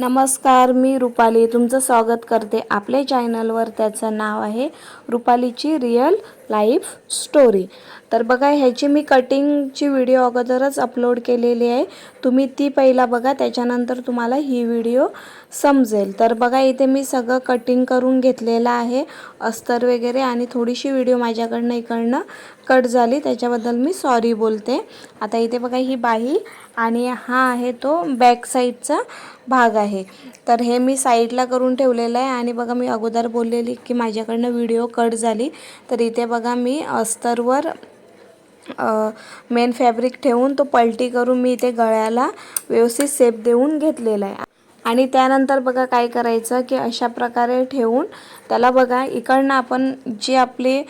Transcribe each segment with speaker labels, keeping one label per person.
Speaker 1: नमस्कार मी रुपाली. तुमचं स्वागत करते आपल्या चॅनलवर त्याचं नाव आहे रुपालीची रिअल लाईफ स्टोरी. तर बघा ह्याची मी कटिंगची व्हिडिओ अगोदरच अपलोड केलेली आहे. तुम्ही ती पहिला बघा त्याच्यानंतर तुम्हाला ही व्हिडिओ समजेल. तर बघा इथे मी सगळं कटिंग करून घेतलेलं आहे अस्तर वगैरे आणि थोडीशी व्हिडिओ माझ्याकडनं इकडनं कट झाली त्याच्याबद्दल मी सॉरी बोलते. आता इथे बघा ही बाही आणि हा आहे तो बॅक साईडचा भाग आहे. तर हे मी साईडला करून ठेवलेलं आहे आणि बघा मी अगोदर बोललेली की माझ्याकडनं व्हिडिओ कट झाली. तर इथे बघा मी अस्तरवर मेन फॅब्रिक ठेवून तो पलटी करून मी इथे गळ्याला व्यवस्थित सेप देऊन घेतलेला आहे. आणि त्यानंतर बघा काय करायचं की अशा प्रकारे ठेवून त्याला बघा इकडनं आपण जी आपली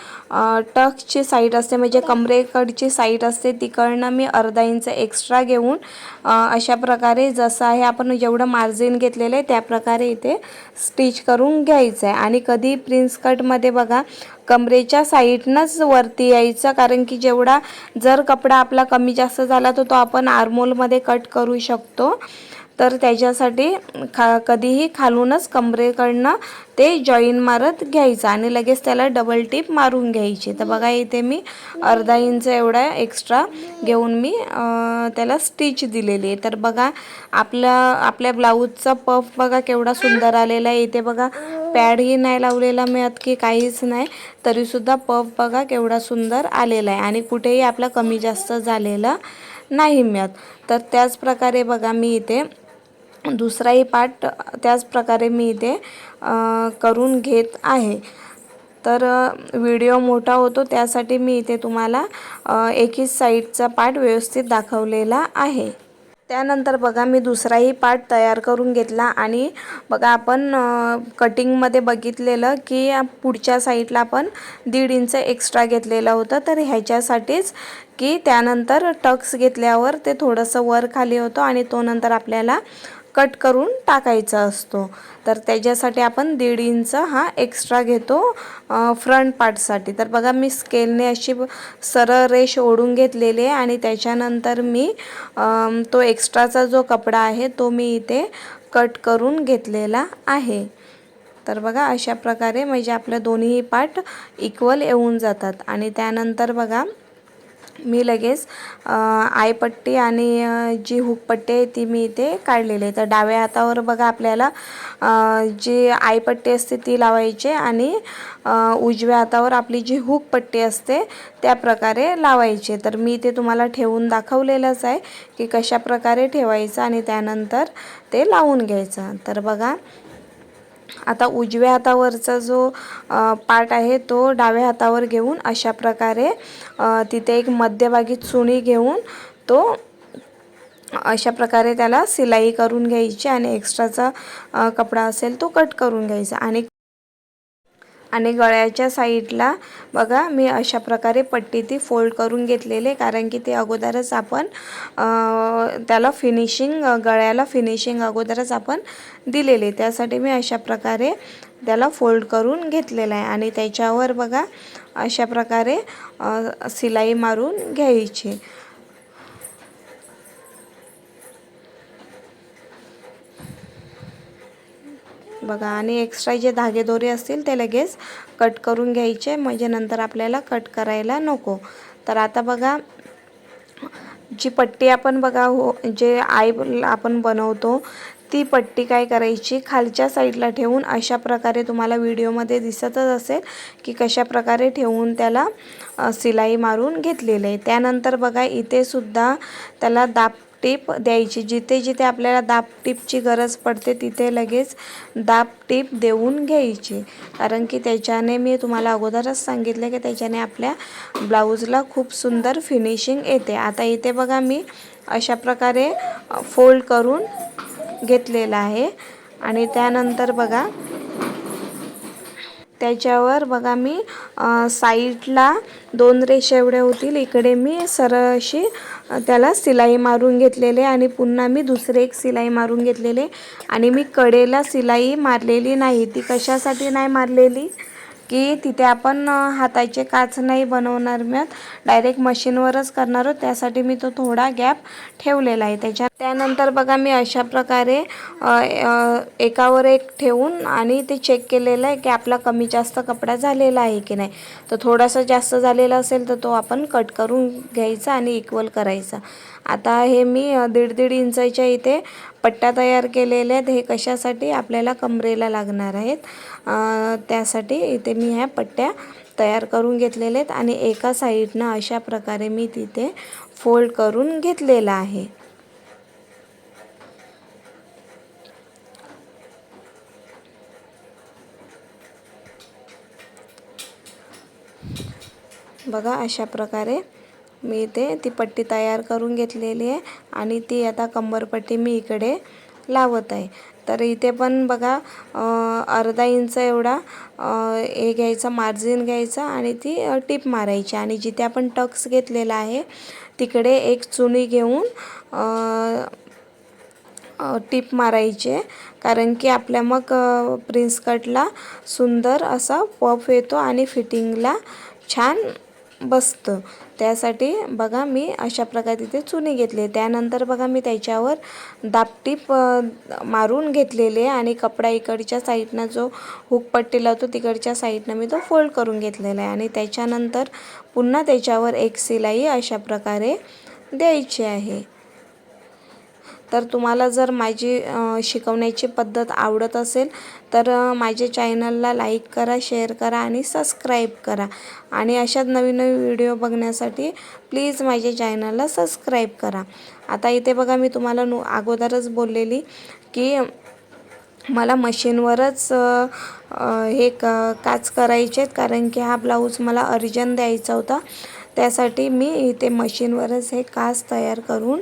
Speaker 1: टकची साईड असते म्हणजे कमरेकडची साईड असते तिकडनं मी अर्धा इंच एक्स्ट्रा घेऊन अशा प्रकारे जसं आहे आपण जेवढं मार्जिन घेतलेलं आहे त्याप्रकारे इथे स्टिच करून घ्यायचं आहे. आणि कधी प्रिन्स कटमध्ये बघा कमरेच्या साईडनंच वरती यायचं कारण की जेवढा जर कपडा आपला कमी जास्त झाला तर तो आपण आर्मोलमध्ये कट करू शकतो. तर त्याच्यासाठी खा कधीही खालूनच कमरेकडनं ते जॉईन मारत घ्यायचं आणि लगेच त्याला डबल टिप मारून घ्यायची. तर बघा इथे मी अर्धा इंच एवढा एक्स्ट्रा घेऊन मी त्याला स्टिच दिलेली आहे. तर बघा आपल्या आपल्या ब्लाऊजचा पफ बघा केवढा सुंदर आलेला आहे. इथे बघा पॅडही नाही लावलेला मिळत की काहीच नाही तरीसुद्धा पफ बघा केवढा सुंदर आलेला आहे. आणि कुठेही आपला कमी जास्त झालेला नाही मिळत. तर त्याच प्रकारे बघा मी इथे दुसराही पार्ट त्याच प्रकारे मी इथे करून घेत आहे. तर व्हिडिओ मोठा होतो त्यासाठी मी इथे तुम्हाला एकीच साईडचा पार्ट व्यवस्थित दाखवलेला आहे. त्यानंतर बघा मी दुसराही पार्ट तयार करून घेतला आणि बघा आपण कटिंगमध्ये बघितलेलं की पुढच्या साईडला आपण दीड इंच एक्स्ट्रा घेतलेलं होतं. तर ह्याच्यासाठीच की त्यानंतर टक्स घेतल्यावर ते थोडंसं वर खाली होतं आणि तो नंतर आपल्याला कट करून टाकायचा असतो. तर त्याच्यासाठी आपण दीड इंच हा एक्स्ट्रा घेतो फ्रंट पार्टसाठी तर बघा मी स्केलने अशी सरळ रेष ओढून घेतलेली आहे आणि त्याच्यानंतर मी तो एक्स्ट्राचा जो कपडा आहे तो मी इथे कट करून घेतलेला आहे. तर बघा अशा प्रकारे म्हणजे आपल्या दोन्ही पार्ट इक्वल येऊन जातात. आणि त्यानंतर बघा मी लगेच आयपट्टी आणि जी हुकपट्टी आहे ती मी इथे काढलेली आहे. तर डाव्या हातावर बघा आपल्याला जी आयपट्टी असते ती लावायची आणि उजव्या हातावर आपली जी हुकपट्टी असते त्या प्रकारे लावायची तर मी इथे तुम्हाला ठेवून दाखवलेलंच आहे की कशा प्रकारे ठेवायचं आणि त्यानंतर ते लावून घ्यायचं. तर बघा आता उजव्या हातावरचा जो पार्ट आहे तो डाव्या हातावर घेऊन अशा प्रकारे तिथे एक मध्यभागी चुणी घेऊन तो अशा प्रकारे त्याला सिलाई करून घ्यायची आणि एक्स्ट्राचा कपडा असेल तो कट करून घ्यायचा. आणि आणि गळ्याच्या साईडला बघा मी अशा प्रकारे पट्टी ती फोल्ड करून घेतलेले कारण की ते अगोदरच आपण त्याला फिनिशिंग गळ्याला फिनिशिंग अगोदरच आपण दिलेले त्यासाठी मी अशा प्रकारे त्याला फोल्ड करून घेतलेला आहे आणि त्याच्यावर बघा अशा प्रकारे सिलाई मारून घ्यायची. बघा आणि एक्स्ट्रा जे धागेदोरे असतील ते लगेच कट करून घ्यायचे. म्हणजे नंतर आपल्याला कट करायला नको. तर आता बघा जी पट्टी आपण बघा हो जे आई आपण बनवतो ती पट्टी काय करायची? खालच्या साईडला ठेवून अशा प्रकारे तुम्हाला व्हिडिओमध्ये दिसतच असेल की कशा प्रकारे ठेवून त्याला सिलाई मारून घेतलेलं आहे. त्यानंतर बघा इथे सुद्धा त्याला दाब टीप द्यायची. जिथे जिथे आपल्याला दाब टीपची गरज पडते तिथे लगेच दाब टीप देऊन घ्यायची. कारण की त्याच्याने मी तुम्हाला अगोदरच सांगितलं की त्याच्याने आपल्या ब्लाऊजला खूप सुंदर फिनिशिंग येते. आता इथे बघा मी अशा प्रकारे फोल्ड करून घेतलेला आहे. आणि त्यानंतर बघा त्याच्यावर बघा मी साईडला दोन रेषा एवढ्या होतील. इकडे मी सरळ अशी त्याला सिलाई मारून घेतलेले आणि पुन्हा मी दुसरे एक सिलाई मारून घेतलेले. आणि मी कडेला सिलाई मारलेली नाही. ती कशासाठी नाही मारलेली? की तिथे आपण हाताचे काच नाही बनवणार मी डायरेक्ट मशीनवरच करणार आहोत. त्यासाठी मी तो थोडा गॅप ठेवलेला आहे. त्याच्या त्यानंतर बघा मी अशा प्रकारे एकावर एक ठेवून आणि ते चेक केलेलं आहे की आपला कमी जास्त कपडा झालेला आहे की नाही. तर थोडासा जास्त झालेला असेल तर तो आपण कट करून घ्यायचा आणि इक्वल करायचा. आता हे मी दीड दीड इंचाच्या इथे पट्ट्या तयार केलेल्या आहेत. हे कशासाठी आपल्याला कमरेला लागणार आहेत? त्यासाठी इथे मी ह्या पट्ट्या तयार करून घेतलेल्या आहेत आणि एका साईडनं अशा प्रकारे मी तिथे फोल्ड करून घेतलेला आहे. बघा अशा प्रकारे मी इथे ती पट्टी तयार करून घेतलेली आहे आणि ती आता कंबरपट्टी मी इकडे लावत आहे. तर इथे पण बघा अर्धा इंच एवढा हे घ्यायचा मार्जिन घ्यायचा आणि ती टीप मारायची. आणि जिथे आपण टक्स घेतलेला आहे तिकडे एक चुनी घेऊन टीप मारायचे. कारण की आपल्या मग प्रिन्स कटला सुंदर असा पफ येतो आणि फिटिंगला छान बसतं. त्यासाठी बघा मी अशा प्रकारे तिथे चुनी घेतली. त्यानंतर बघा मी त्याच्यावर दापटीप मारून घेतलेले आणि कपडा इकडच्या साईडनं जो हुकपट्टी लावतो तिकडच्या साईडनं मी तो फोल्ड करून घेतलेला आहे. आणि त्याच्यानंतर पुन्हा त्याच्यावर एक सिलाई अशा प्रकारे द्यायची आहे. तर तुम्हाला जर माझी शिकवण्याची पद्धत आवडत असेल तर माझे चॅनलला लाईक करा शेअर करा आणि सबस्क्राईब करा. आणि अशाच नवीन नवीन व्हिडिओ बघण्यासाठी प्लीज माझ्या चॅनलला सबस्क्राईब करा. आता इथे बघा मी तुम्हाला नु अगोदरच बोललेली की मला मशीनवरच हे क काच करायचे आहेत कारण की हा ब्लाऊज मला अर्जंट द्यायचा होता. त्यासाठी मी इथे मशीनवरच हे काच तयार करून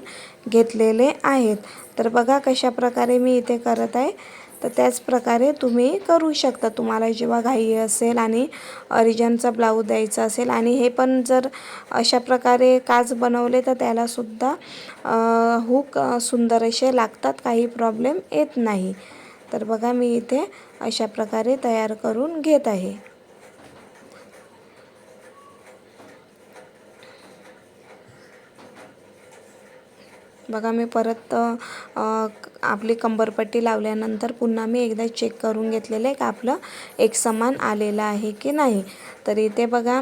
Speaker 1: घेतलेले आहेत. तर बघा कशा प्रकारे मी इथे करत आहे. तर त्याच प्रकारे तुम्ही करू शकता. तुम्हाला जेव्हा घाई असेल आणि अरिजनचा ब्लाऊज द्यायचा असेल आणि हे पण जर अशा प्रकारे काच बनवले तर त्यालासुद्धा हुक सुंदर असे लागतात. काही प्रॉब्लेम येत नाही. तर बघा मी इथे अशा प्रकारे तयार करून घेत आहे. बघा मी परत आपली कंबरपट्टी लावल्यानंतर पुन्हा मी एकदा चेक करून घेतलेलं आहे का आपलं एक समान आलेलं आहे की नाही. तर इथे बघा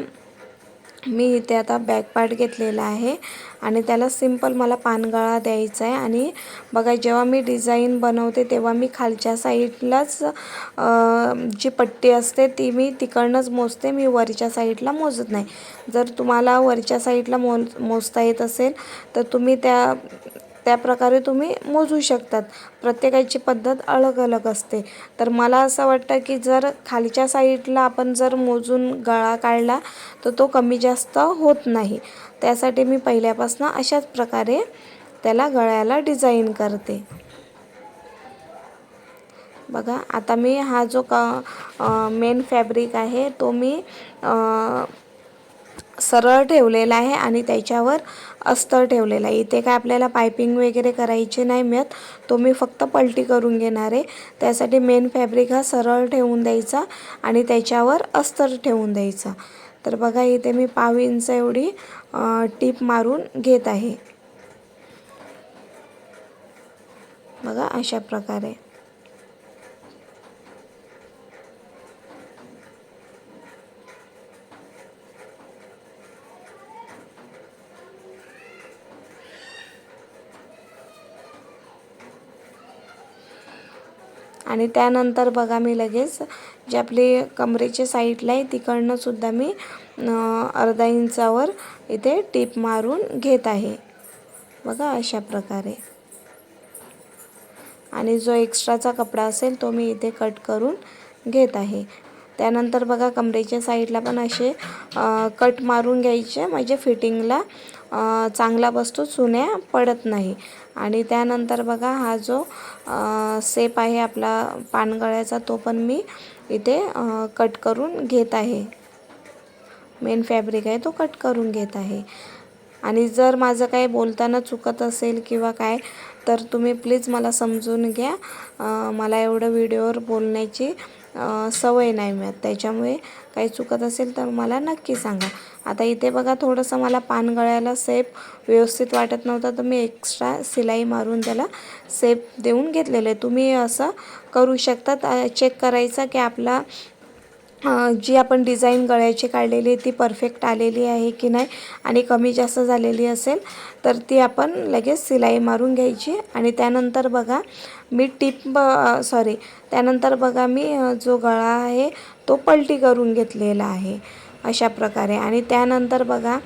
Speaker 1: मी इथे आता बॅक पार्ट घेतलेला आहे आणि त्याला सिंपल मला पानगळा द्यायचा आहे. आणि बघा जेव्हा मी डिझाईन बनवते तेव्हा मी खालच्या साईडलाच जी पट्टी असते ती मी तिकडनंच मोजते. मी वरच्या साईडला मोजत नाही. जर तुम्हाला वरच्या साईडला मो मोजता येत असेल तर तुम्ही त्या त्या प्रकारे तुम्ही मोजू शकतात. प्रत्येकाची पद्धत अलग अलग असते. तर मला असं वाटतं की जर खालच्या साईडला आपण जर मोजून गळा काढला तर तो कमी जास्त होत नाही. त्यासाठी मी पहिल्यापासून अशाच प्रकारे त्याला गळ्याला डिझाईन करते. बघा आता मी हा जो का मेन फॅब्रिक आहे तो मी सरळ ठेवलेला आहे आणि त्याच्यावर अस्तर ठेवलेला आहे. इथे काय आपल्याला पायपिंग वगैरे करायची नाही मिळत. तो मी फक्त पलटी करून घेणार आहे. त्यासाठी मेन फॅब्रिक हा सरळ ठेवून द्यायचा आणि त्याच्यावर अस्तर ठेवून द्यायचा. तर बघा इथे मी पाव इंच एवढी टीप मारून घेत आहे. बघा अशा प्रकारे. आणि त्यानंतर बघा मी लगेच जे आपली कमरेच्या साईडला आहे तिकडनंसुद्धा मी अर्धा इंचावर इथे टीप मारून घेत आहे. बघा अशा प्रकारे. आणि जो एक्स्ट्राचा कपडा असेल तो मी इथे कट करून घेत आहे. त्यानंतर बघा कमरेच्या साईडला पण असे कट मारून घ्यायचे. म्हणजे फिटिंगला चांगला बसतो चुन्या पडत नाही. आणि त्यानंतर बघा हा जो सेप आहे आपला पानगळ्याचा तो पण मी इथे कट करून घेत आहे. मेन फॅब्रिक आहे तो कट करून घेत आहे. आणि जर माझं काही बोलताना चुकत असेल किंवा काय तर तुम्ही प्लीज मला समजून घ्या. मला एवढं व्हिडिओवर बोलण्याची सवय नाही मिळत. त्याच्यामुळे काही चुकत असेल तर मला नक्की सांगा. आता इथे बघा थोडंसं मला पान गळायला सेप व्यवस्थित वाटत नव्हतं तर मी एक्स्ट्रा शिलाई मारून त्याला सेप देऊन घेतलेलं आहे. तुम्ही असं करू शकता. चेक करायचा की आपला जी आपण डिझाईन गळ्याची काढलेली आहे ती परफेक्ट आलेली आहे की नाही आणि कमी जास्त झालेली असेल तर ती आपण लगेच शिलाई मारून घ्यायची. आणि त्यानंतर बघा मी टिप सॉरी त्यानंतर बघा मी जो गळा आहे तो पलटी करून घेतलेला आहे अशा प्रकारे. आणि त्यानंतर बघा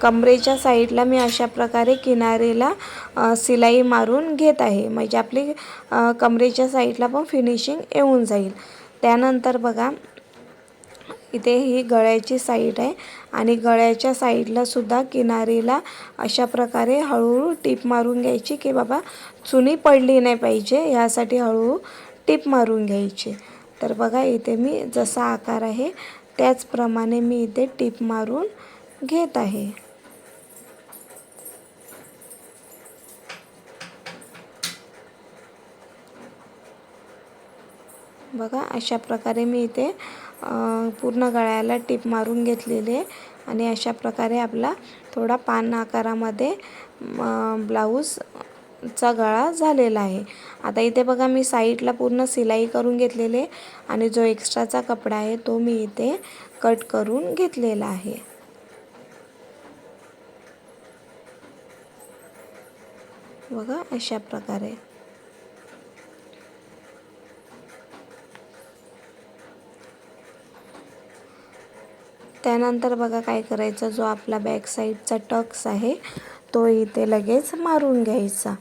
Speaker 1: कमरेच्या साईडला मी अशा प्रकारे किनारेला सिलाई शिलाई मारून घेत आहे. म्हणजे आपली कमरेच्या साईडला पण फिनिशिंग येऊन जाईल. त्यानंतर बघा इथे ही गळ्याची साईड आहे. आणि गळ्याच्या साईडला सुद्धा किनारीला अशा प्रकारे हळूहळू टीप मारून घ्यायची की बाबा चुनी पडली नाही पाहिजे. यासाठी हळूहळू टीप मारून घ्यायची. तर बघा इथे मी जसा आकार आहे त्याचप्रमाणे मी इथे टीप मारून घेत आहे. बघा अशा प्रकारे मी इथे पूर्ण गळ्याला टीप मारून घेतलेली आहे आणि अशा प्रकारे आपला थोडा पान आकारामध्ये ब्लाऊजचा गळा झालेला आहे. आता इथे बघा मी साईडला पूर्ण सिलाई करून घेतलेले आणि जो एक्स्ट्राचा कपडा आहे तो मी इथे कट करून घेतलेला आहे. बघा अशा प्रकारे. त्यानंतर बघा काय करायचं जो आपला बॅक साईडचा टक्स आहे तो इथे लगेच मारून घ्यायचा.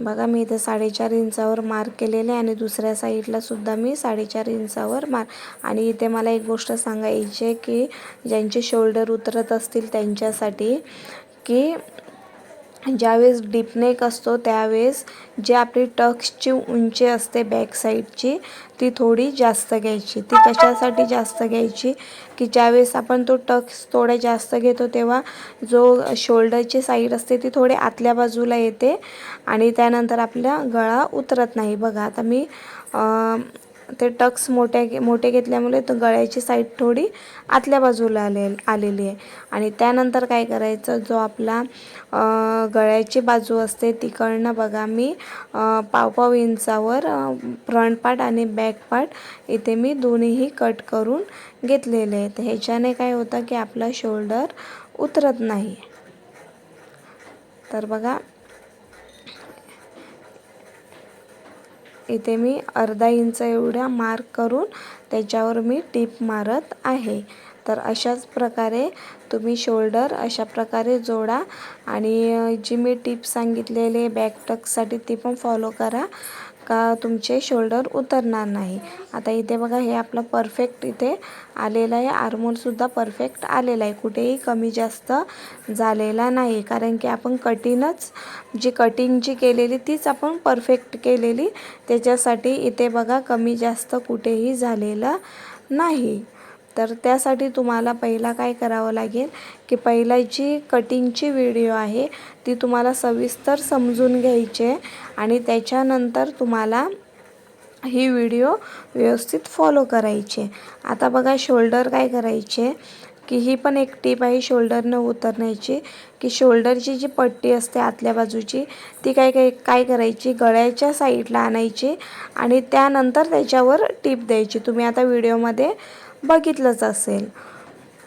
Speaker 1: बघा मी इथे साडेचार इंचावर मार्क केलेले आणि दुसऱ्या साईडला सुद्धा मी साडेचार इंचावर मार आणि इथे मला एक गोष्ट सांगायची आहे की ज्यांचे शोल्डर उतरत असतील त्यांच्यासाठी की ज्यावेळेस डीपनेक असतो त्यावेळेस जे आपली टक्सची उंची असते बॅक साईडची ती थोडी जास्त घ्यायची. ती कशासाठी जास्त घ्यायची? की ज्यावेळेस आपण तो टक्स थोडा जास्त घेतो तेव्हा जो शोल्डरची साईड असते ती थोडी आतल्या बाजूला येते आणि त्यानंतर आपला गळा उतरत नाही. बघा आता मी ते टक्स मोठ्या मोठे घेतल्यामुळे तो गळ्याची साईड थोडी आतल्या बाजूला आले आलेली आहे. आणि त्यानंतर काय करायचं जो आपला गळ्याची बाजू असते तिकडनं बघा मी पाव पाव इंचावर फ्रंट पार्ट आणि बॅक पार्ट इथे मी दोन्हीही कट करून घेतलेले आहेत. ह्याच्याने काय होतं की आपला शोल्डर उतरत नाही. तर बघा इथे मी अर्धा इंच एवढ्या मार्क करून त्याच्यावर मी टीप मारत आहे. तर अशाच प्रकारे तुम्ही शोल्डर अशा प्रकारे जोडा आणि जी मी टीप सांगितलेले बॅक टकसाठी ती पण फॉलो करा. का तुमचे शोल्डर उतरणार नाही? आता इथे बघा हे आपलं परफेक्ट इथे आलेलं आहे. आर्मोलसुद्धा परफेक्ट आलेला आहे. कुठेही कमी जास्त झालेला नाही कारण की आपण कटिंगच जी कटिंग जी केलेली तीच आपण परफेक्ट केलेली. त्याच्यासाठी इथे बघा कमी जास्त कुठेही झालेलं नाही. तर त्यासाठी तुम्हाला पहिला काय करावं लागेल की पहिला जी कटिंगची व्हिडिओ आहे ती तुम्हाला सविस्तर समजून घ्यायची आहे आणि त्याच्यानंतर तुम्हाला ही व्हिडिओ व्यवस्थित फॉलो करायची आहे. आता बघा शोल्डर काय करायचे की ही पण एक टीप आहे शोल्डरनं उतरण्याची की शोल्डरची जी पट्टी असते आतल्या बाजूची ती काय काय काय करायची गळ्याच्या साईडला आणायची आणि त्यानंतर त्याच्यावर टीप द्यायची. तुम्ही आता व्हिडिओमध्ये बघितलंच असेल.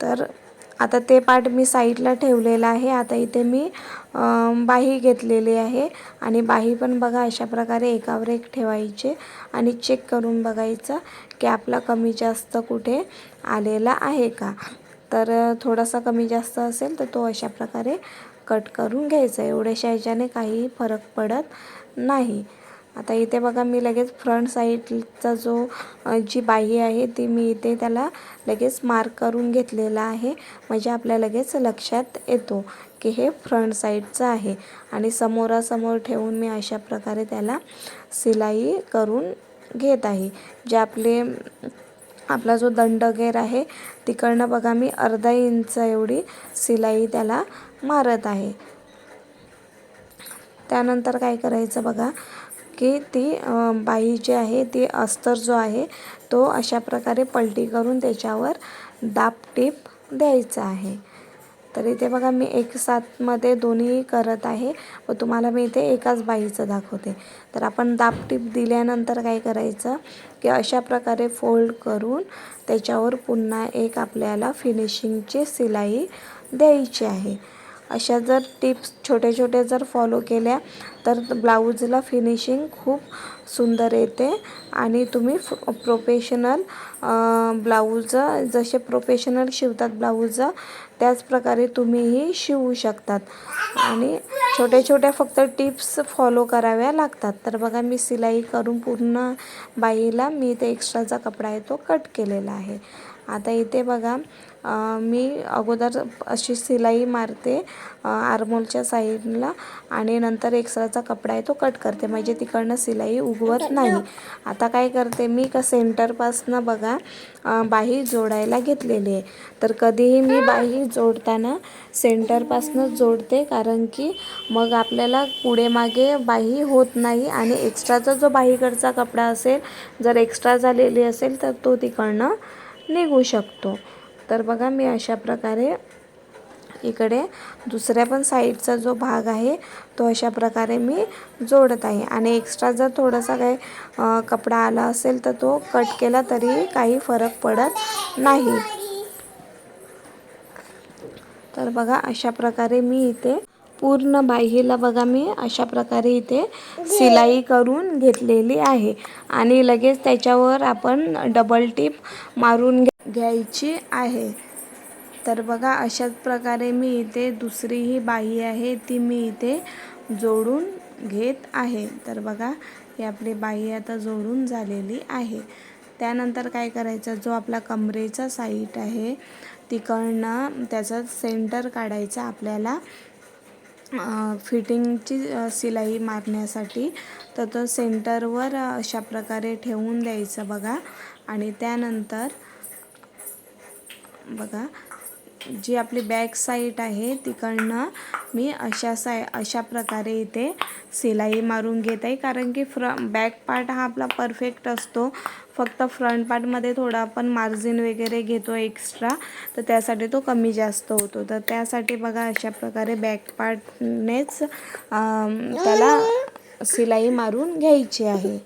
Speaker 1: तर आता ते पार्ट मी साईडला ठेवलेलं आहे. आता इथे मी बाही घेतलेली आहे. आणि बाही पण बघा अशा प्रकारे एकावर एक ठेवायचे आणि चेक करून बघायचं की आपला कमी जास्त कुठे आलेला आहे का. तर थोडासा कमी जास्त असेल तर तो अशा प्रकारे कट करून घ्यायचा. एवढ्याशा ह्याच्याने काही फरक पडत नाही. आता इथे बघा मी लगेच फ्रंट साईडचा जो जी बाही आहे ती मी इथे त्याला लगेच मार्क करून घेतलेला आहे. म्हणजे आपल्या लगेच लक्षात येतो की हे फ्रंट साईडचं आहे. आणि समोरासमोर ठेवून मी अशा प्रकारे त्याला सिलाई करून घेत आहे. जे आपले आपला जो दंडगेर आहे तिकडनं बघा मी अर्धा इंच एवढी सिलाई त्याला मारत आहे. त्यानंतर काय करायचं बघा? की ती बाई जी आहे ती अस्तर जो आहे तो अशा प्रकारे पलटी करून त्याच्यावर दाब टीप द्यायचा आहे. तर इथे बघा मी एक साथमध्ये दोन्ही करत आहे व तुम्हाला मी इथे एकाच बाईचं दाखवते. तर आपण दाबटीप दिल्यानंतर काय करायचं की अशा प्रकारे फोल्ड करून त्याच्यावर पुन्हा एक आपल्याला फिनिशिंगची सिलाई द्यायची आहे. अशा जर टिप्स छोटे छोटे जर फॉलो केल्या तर ब्लाऊजला फिनिशिंग खूप सुंदर येते. आणि तुम्ही प्रोफेशनल ब्लाऊज जसे प्रोफेशनल शिवतात ब्लाऊज त्याच प्रकारे तुम्हीही शिवू शकतात. आणि छोट्या छोट्या फक्त टिप्स फॉलो कराव्या लागतात. तर बघा मी सिलाई करून पूर्ण बाईला मी ते एक्स्ट्राचा कपडा आहे तो कट केलेला आहे. आता इथे बघा मी अगोदर अशी सिलाई मारते आरमोलच्या साईडला आणि नंतर एक्स्ट्राचा कपडा आहे तो कट करते. म्हणजे तिकडनं सिलाई उगवत नाही. आता काय करते मी का सेंटरपासनं बघा बाही जोडायला घेतलेली आहे. तर कधीही मी बाही जोडताना सेंटरपासनंच जोडते कारण की मग आपल्याला पुढे मागे बाही होत नाही आणि एक्स्ट्राचा जो बाहीकडचा कपडा असेल जर एक्स्ट्रा झालेली असेल तर तो तिकडनं निघू शकतो. तर बघा मी अशा प्रकारे इकडे दुसऱ्या पण साईडचा जो भाग आहे तो अशा प्रकारे मी जोडत आहे. आणि एक्स्ट्रा जर थोडासा काही कपडा आला असेल तर तो कट केला तरी काही फरक पडत नाही. तर बघा अशा प्रकारे मी इथे पूर्ण बाहीला बघा मी अशा प्रकारे इथे सिलाई करून घेतलेली आहे. आणि लगेच त्याच्यावर आपण डबल टिप मारून घ्यायची आहे. तर बघा अशाच प्रकारे मी इथे दुसरी ही बाही आहे ती मी इथे जोडून घेत आहे. तर बघा ही आपली बाही आता जोडून झालेली आहे. त्यानंतर काय करायचं जो आपला कमरेचा साईट आहे तिकडनं त्याचं सेंटर काढायचं आपल्याला. फिटिंगची सिलाई मारण्यासाठी तर तो सेंटरवर अशा प्रकारे ठेवून द्यायचं बघा. आणि त्यानंतर बघा जी आपली बॅक साईड आहे तिकडनं मी अशा साय अशा प्रकारे इथे सिलाई मारून घेत आहे. कारण की फ्र बॅक पार्ट हा आपला परफेक्ट असतो. फक्त फ्रंट पार्टमध्ये थोडा आपण मार्जिन वगैरे घेतो एक्स्ट्रा तर त्यासाठी तो कमी जास्त होतो. तर त्यासाठी बघा अशा प्रकारे बॅक पार्टनेच त्याला सिलाई मारून घ्यायची आहे.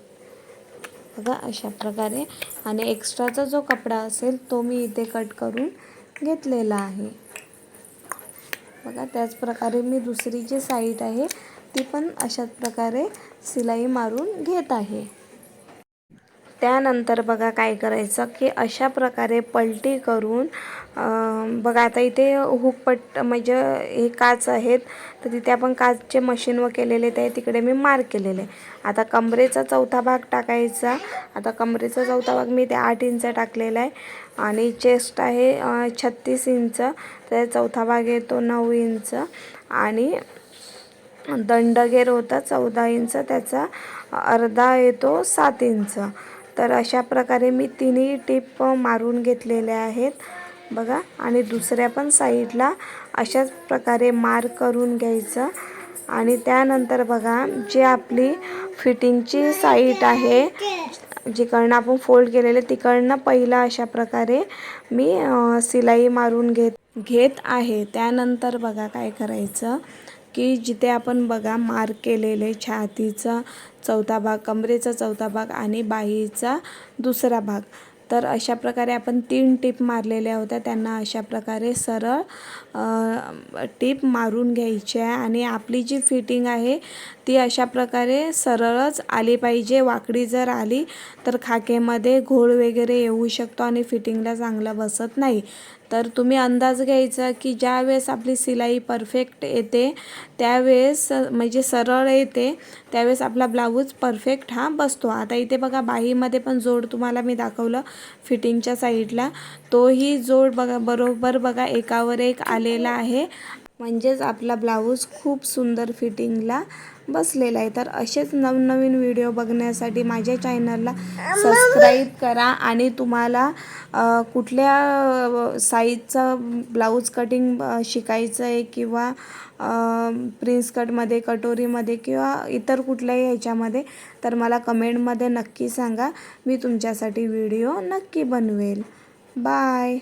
Speaker 1: बघा अशा प्रकारे. आणि एक्स्ट्राचा जो कपडा असेल तो मी इथे कट करून घेतलेला आहे. बघा त्याचप्रकारे मी दुसरी जी साईड आहे ती पण अशाच प्रकारे सिलाई मारून घेत आहे. त्यानंतर बघा काय करायचं की अशा प्रकारे पलटी करून बघा आता इथे हुकपट म्हणजे हे काच आहेत तर तिथे आपण काचचे मशीन व केलेले ते तिकडे मी मार्क केलेले. आता कमरेचा चौथा भाग टाकायचा. आता कमरेचा चौथा भाग मी ते आठ इंच टाकलेला आहे आणि चेस्ट आहे छत्तीस इंच तर चौथा भाग येतो नऊ इंच आणि दंडगेर होता चौदा इंच त्याचा अर्धा येतो सात इंच तर अशा प्रकारे मी तिन्ही टिप मारून घेतलेल्या आहेत. बघा आणि दुसऱ्या पण साईडला अशाच प्रकारे मार्क करून घ्यायचं. आणि त्यानंतर बघा जे आपली फिटिंगची साईट आहे जिकडनं आपण फोल्ड केलेले तिकडनं पहिला अशा प्रकारे मी सिलाई मारून घेत घेत आहे. त्यानंतर बघा काय करायचं की जिथे आपण बघा मार्क केलेले छातीचं चौथा भाग कमरेचा चौथा भाग आणि बाहीचा दुसरा भाग. तर अशा प्रकारे आपण तीन टीप मारलेल्या होत्या. त्यांना अशा प्रकारे सरळ टीप मारून घ्यायची आहे आणि आपली जी फिटिंग आहे ती अशा प्रकारे सरळच आली पाहिजे. वाकडी जर आली तर खाकेमध्ये घोळ वगैरे येऊ शकतो आणि फिटिंगला चांगलं बसत नाही. तर तुम्ही अंदाज घ्यायचा की ज्या वेळेस आपली सिलाई परफेक्ट येते त्यावेळेस म्हणजे सरळ येते त्यावेळेस आपला ब्लाऊज परफेक्ट हा बसतो. आता इथे बघा बाहीमध्ये पण जोड तुम्हाला मी दाखवलं फिटिंगच्या साईडला तोही जोड बघा बरोबर बघा एकावर एक आलेला आहे. म्हणजेच आपला ब्लाऊज खूप सुंदर फिटिंगला बसलेला आहे. तर असेच नवनवीन व्हिडिओ बघण्यासाठी माझ्या चॅनलला सबस्क्राईब करा आणि तुम्हाला कुठल्या साईजचं ब्लाऊज कटिंग शिकायचं आहे किंवा प्रिन्स कटमध्ये कटोरीमध्ये किंवा इतर कुठल्याही ह्याच्यामध्ये तर मला कमेंटमध्ये नक्की सांगा. मी तुमच्यासाठी व्हिडिओ नक्की बनवेल. बाय